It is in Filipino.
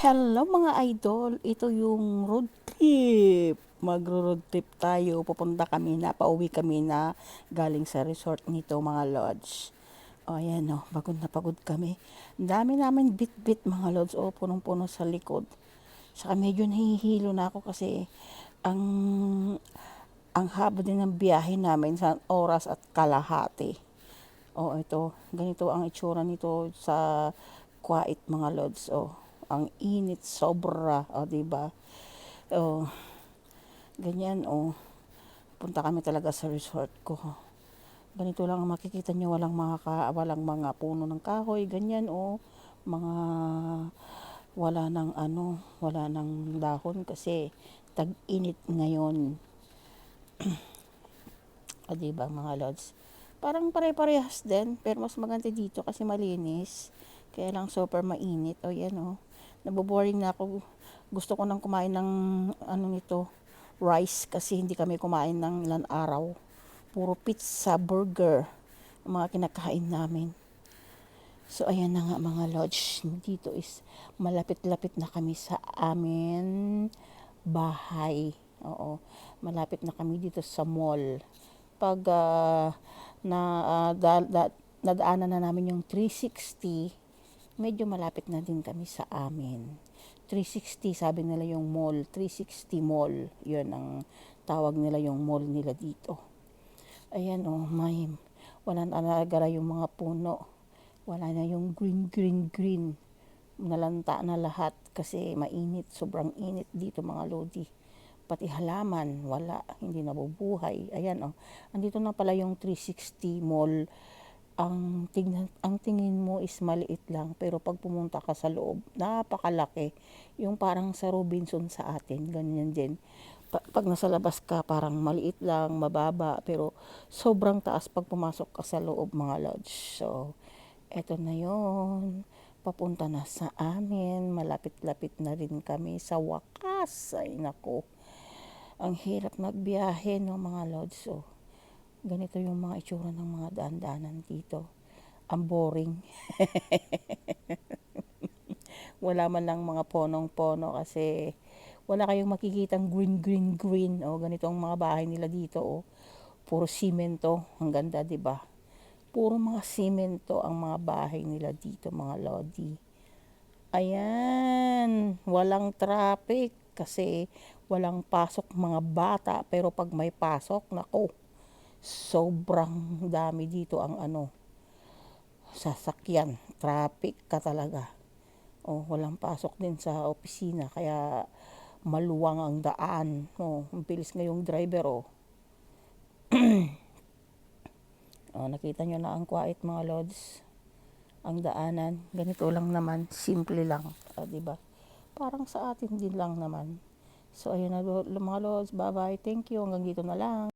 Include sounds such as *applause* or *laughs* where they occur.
Hello mga idol, ito yung road trip. Magro-road trip tayo. Pupunta kami na, pauwi kami na galing sa resort nito mga lodge. O ayan o, pagod na pagod kami. Dami namin bit-bit mga lodge. O punong-puno sa likod. Saka medyo nahihilo na ako kasi ang ang haba din ng biyahe namin sa oras at kalahati. O ito, ganito ang itsura nito sa quiet mga lods. O, ang init sobra, o di ba? O, ganyan o. Punta kami talaga sa resort ko. Ganito lang ang makikita nyo, walang mga ka, walang mga puno ng kahoy, ganyan o. Mga wala nang ano, wala nang dahon kasi tag-init ngayon. o *clears throat* di ba mga lods? Parang pare-parehas din, pero mas maganda dito kasi malinis. Kaya lang super mainit. O yan o. Naboboring na ako. Gusto ko nang kumain ng ano nito, rice kasi hindi kami kumain ng ilan araw. Puro pizza, burger, ang mga kinakain namin. So ayan na nga mga lodge. Dito is malapit-lapit na kami sa amin bahay. Oo. Malapit na kami dito sa mall. Pag ah, na ah, da, da- nadaanan na namin yung 360, medyo malapit na din kami sa amin. 360 sabi nila yung mall, 360 mall. 'Yun ang tawag nila yung mall nila dito. Ayan oh, may wala na nagara yung mga puno. Wala na yung green, green, green. Nalanta na lahat kasi mainit, sobrang init dito mga lodi. Pati halaman, wala, hindi nabubuhay. Ayan oh. Andito na pala yung 360 mall. Ang tingnan, ang tingin mo is maliit lang, pero pag pumunta ka sa loob, napakalaki. Yung parang sa Robinson sa atin, ganyan din pa- pag nasa labas ka, parang maliit lang, mababa, pero sobrang taas pag pumasok ka sa loob mga lodge. So, eto na yon Papunta na sa amin. Malapit-lapit na rin kami sa wakas. Ay, nako. Ang hirap magbiyahe, no, mga lodge. So, ganito yung mga itsura ng mga daan-daanan dito. Ang boring. *laughs* wala man lang mga ponong-pono kasi wala kayong makikitang green, green, green. O, ganito ang mga bahay nila dito. O, puro simento. Ang ganda, di ba? Puro mga simento ang mga bahay nila dito, mga lodi. Ayan, walang traffic kasi walang pasok mga bata. Pero pag may pasok, nako, sobrang dami dito ang ano, sasakyan. Traffic ka talaga. O, walang pasok din sa opisina. Kaya maluwang ang daan. Oh, ang bilis ngayong driver oh. *clears throat* oh, nakita nyo na ang quiet mga lods. Ang daanan, ganito lang naman, simple lang, oh, 'di ba? Parang sa atin din lang naman. So ayun na mga lods, bye-bye. Thank you. Hanggang dito na lang.